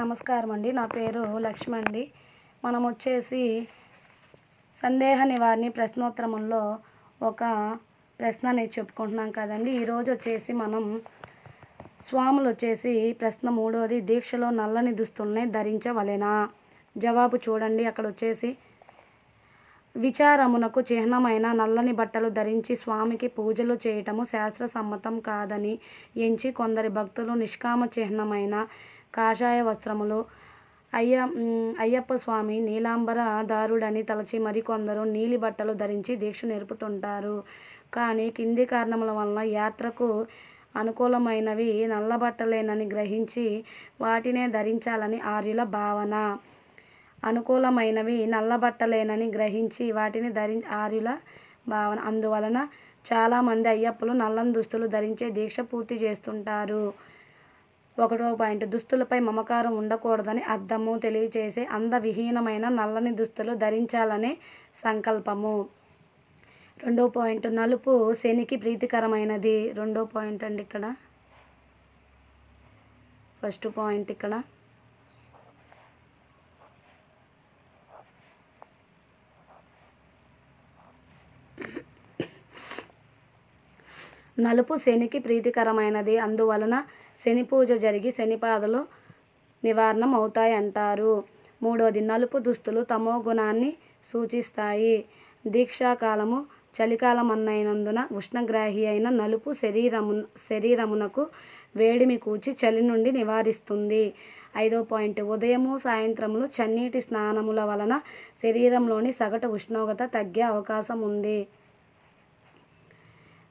నమస్కారం అండి. నా పేరు లక్ష్మి అండి. మనం వచ్చేసి సందేహ నివారణ ప్రశ్నోత్తరంలో ఒక ప్రశ్న అనేది చెప్పుకుంటున్నాం కదండి. ఈరోజు వచ్చేసి మనం స్వాములు వచ్చేసి ప్రశ్న మూడోది దీక్షలో నల్లని దుస్తుల్ని ధరించవలెనా? జవాబు చూడండి. అక్కడ వచ్చేసి విచారమునకు చిహ్నమైన నల్లని బట్టలు ధరించి స్వామికి పూజలు చేయటము శాస్త్ర సమ్మతం కాదని ఎంచి కొందరి భక్తులు నిష్కామ చిహ్నమైన కాషాయ వస్త్రములు. అయ్య అయ్యప్ప స్వామి నీలాంబర దారుడని తలచి మరికొందరు నీలి బట్టలు ధరించి దీక్ష నేర్పుతుంటారు. కానీ కింది కారణముల వలన యాత్రకు అనుకూలమైనవి నల్ల బట్టలేనని గ్రహించి వాటినే ధరించాలని ఆర్యుల భావన. అనుకూలమైనవి నల్లబట్టలేనని గ్రహించి వాటిని ధరి ఆర్యుల భావన. అందువలన చాలామంది అయ్యప్పలు నల్లని దుస్తులు ధరించే దీక్ష పూర్తి చేస్తుంటారు. ఒకటో పాయింట్ దుస్తులపై మమకారం ఉండకూడదని అర్థము తెలియచేసే అందవిహీనమైన నల్లని దుస్తులు ధరించాలనే సంకల్పము. రెండో పాయింట్ నలుపు శనికి ప్రీతికరమైనది. రెండో పాయింట్ అండి ఇక్కడ. ఫస్ట్ పాయింట్ ఇక్కడ. నలుపు శనికి ప్రీతికరమైనది. అందువలన శని పూజ జరిగి శనిపాదలు నివారణం అవుతాయి అంటారు మూడోది నలుపు దుస్తులు తమో గుణాన్ని సూచిస్తాయి. దీక్షాకాలము చలికాలం అన్నైనందున ఉష్ణగ్రాహి అయిన నలుపు శరీరము శరీరమునకు వేడిమి కూచి చలి నుండి నివారిస్తుంది. ఐదో పాయింట్ ఉదయము సాయంత్రములు చన్నీటి స్నానముల వలన శరీరంలోని సగటు ఉష్ణోగ్రత తగ్గే అవకాశం ఉంది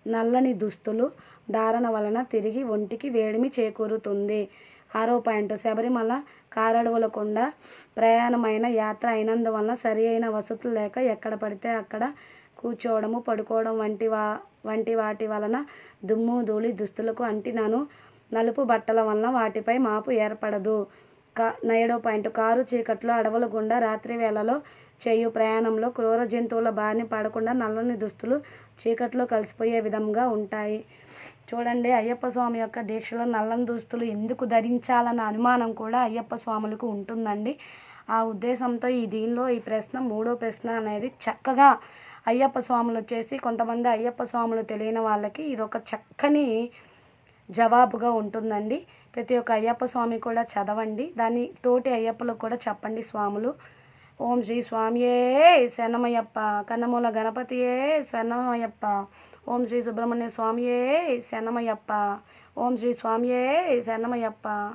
నల్లని దుస్తులు ధారణ వలన తిరిగి ఒంటికి వేడిమి చేకూరుతుంది. ఆరో పాయింట్ శబరిమల కారడవుల కొండ ప్రయాణమైన యాత్ర అయినందువలన సరి అయిన వసతులు లేక ఎక్కడ పడితే అక్కడ కూర్చోవడము పడుకోవడం వంటి వా వంటి వాటి వలన దుమ్ము ధూళి దుస్తులకు అంటినను. నలుపు బట్టల వలన వాటిపై మాపు ఏర్పడదు. కా ఏడో పాయింట్ కారు చీకట్లో అడవుల గుండా రాత్రి వేళలో చేయు ప్రయాణంలో క్రూర జంతువుల బారిన పడకుండా నల్లని దుస్తులు చీకట్లో కలిసిపోయే విధంగా ఉంటాయి. చూడండి అయ్యప్ప స్వామి యొక్క దీక్షలో నల్లని దుస్తులు ఎందుకు ధరించాలన్న అనుమానం కూడా అయ్యప్ప స్వాములకు ఉంటుందండి. ఆ ఉద్దేశంతో ఈ దీనిలో ఈ ప్రశ్న మూడో ప్రశ్న అనేది చక్కగా అయ్యప్ప స్వాములు వచ్చేసి కొంతమంది అయ్యప్ప స్వాములు తెలియని వాళ్ళకి ఇది ఒక చక్కని జవాబుగా ఉంటుందండి. ప్రతి ఒక్క అయ్యప్ప స్వామి కూడా చదవండి. దాని తోటి అయ్యప్పలకు కూడా చెప్పండి స్వాములు. ఓం శ్రీ స్వామియే శరణమయ్యప్ప కన్నమూల గణపతియే శరణమయ్యప్ప. ఓం శ్రీ సుబ్రహ్మణ్య స్వామియే శరణమయ్యప్ప. ఓం శ్రీ స్వామియే శరణమయ్యప్ప.